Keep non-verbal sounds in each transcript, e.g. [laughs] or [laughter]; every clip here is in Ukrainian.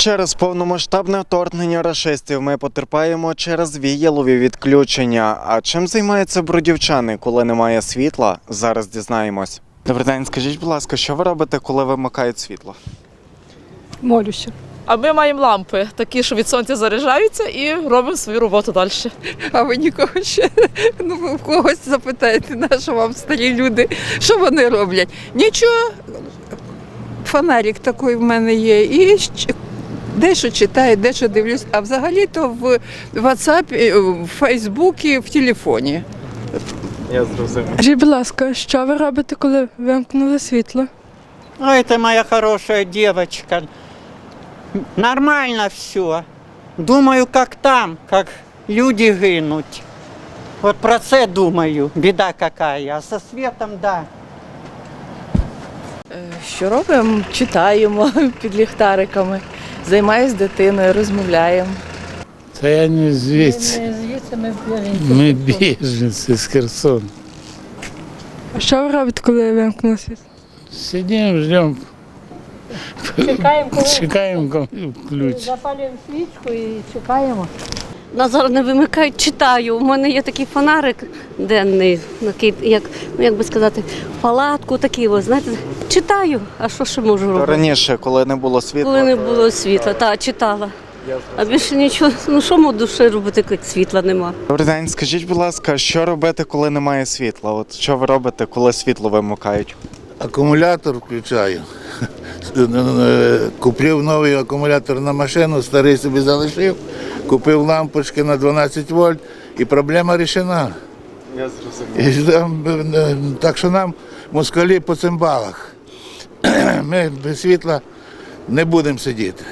Через повномасштабне вторгнення рашистів ми потерпаємо через віялові відключення. А чим займаються бродівчани, коли немає світла? Зараз дізнаємось. Добрий день, скажіть, будь ласка, що ви робите, коли вимикають світло? Молюся. А ми маємо лампи, такі, що від сонця заряджаються, і робимо свою роботу далі. А ви нікого ще ну, ви в когось запитаєте, на що вам старі люди, що вони роблять? Нічого. Фонарик такий в мене є. І щ- дещо читаю, дещо дивлюсь. А взагалі-то в WhatsApp, в Фейсбуці, в телефоні. Я зрозумів. Скажіть, будь ласка, що ви робите, коли вимкнули світло? Ой, ты моя хорошая девочка. Нормально все. Думаю, как там, как люди гинуть. Вот про це думаю, біда какая. А со светом, да. Що робимо? Читаємо [laughs] під ліхтариками, займаюся дитиною, розмовляємо. Та я не звідси. Ми біженці з Херсону. А що ви робите, коли вимкнули світло? Сидимо, ждемо. Чекаємо, коли Чекаємо, коли запалюємо свічку і чекаємо. Нас зараз не вимикають, читаю. У мене є такий фонарик денний, такий, як, ну, як би сказати, палатку такий, ось, знаєте, читаю. А що ще можу робити? раніше, коли не було світла, Коли не було світла, так, читала. А більше нічого, ну що можу душі робити, як світла нема. Добрий день, скажіть, будь ласка, що робити, коли немає світла? От що ви робите, коли світло вимикають? Акумулятор включаю. [laughs] Купив новий акумулятор на машину, старий собі залишив. Купив лампочки на 12 вольт і проблема рішена. Я зрозумів. І там, е, так що нам москалі по цимбалах. [clears throat] Ми без світла не будемо сидіти.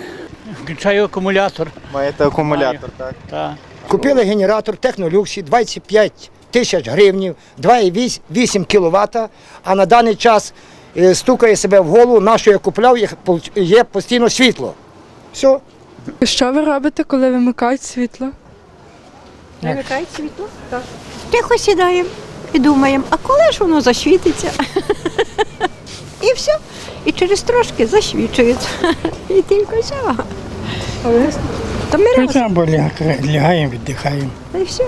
Включаю акумулятор. Маєте акумулятор, так? Та. Купили генератор Технолюксі 25 тисяч гривнів, 2,8 кВт, а на даний час е, стукає себе в голову, на що я купляв, є- є постійно світло. Все. Що ви робите, коли вимикають світло? Вимикають світло? Так. Тихо сідаємо і думаємо, а коли ж воно засвітиться? [laughs] І все. І через трошки засвічується. [laughs] І тільки все. Та ми раз, Або лягаємо, віддихаємо. та й все.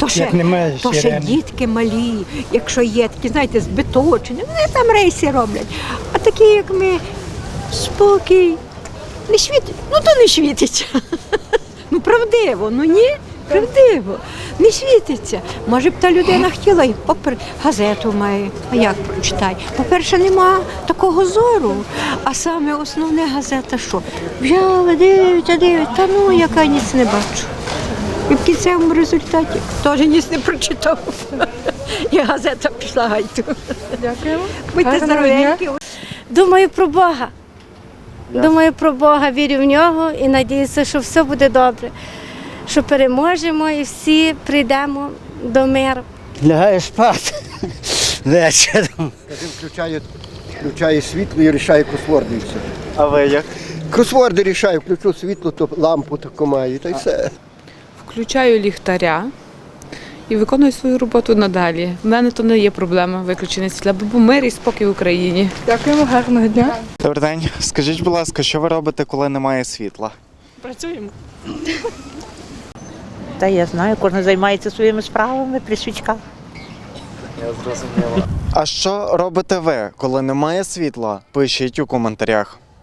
То. Ще, немає то ще дітки малі, якщо є такі, знаєте, збиточені, вони там рейси роблять. А такі, як ми, спокій, не світить, ну то не світиться. [laughs] Ну правдиво, ну ні, правдиво, не світиться. Може б та людина хотіла і попри газету має. А як прочитай? По-перше, нема такого зору. А саме основне газета що? Взяла, дивиться, дивиться, та ну яка ніц не бачу. І в кінцевому результаті теж ніс не прочитав. І газета пішла гайту. Дякуємо. Будьте здоровенькі. Думаю про Бога. Думаю про Бога, вірю в нього і надіюся, що все буде добре. Що переможемо і всі прийдемо до миру. Лягає спати вечором. Включаю, включаю світло і рішаю кросворди і все. А ви як? Кросворди рішаю, включу світло, то лампу таку маю, та й все. Включаю ліхтаря і виконую свою роботу надалі. У мене то не є проблема виключення світла, бо мир і спокій в Україні. Дякуємо, гарного дня. Добрий день. Скажіть, будь ласка, що ви робите, коли немає світла? Працюємо. Та я знаю, кожен займається своїми справами при свічках. Я зрозуміла. А що робите ви, коли немає світла? Пишіть у коментарях.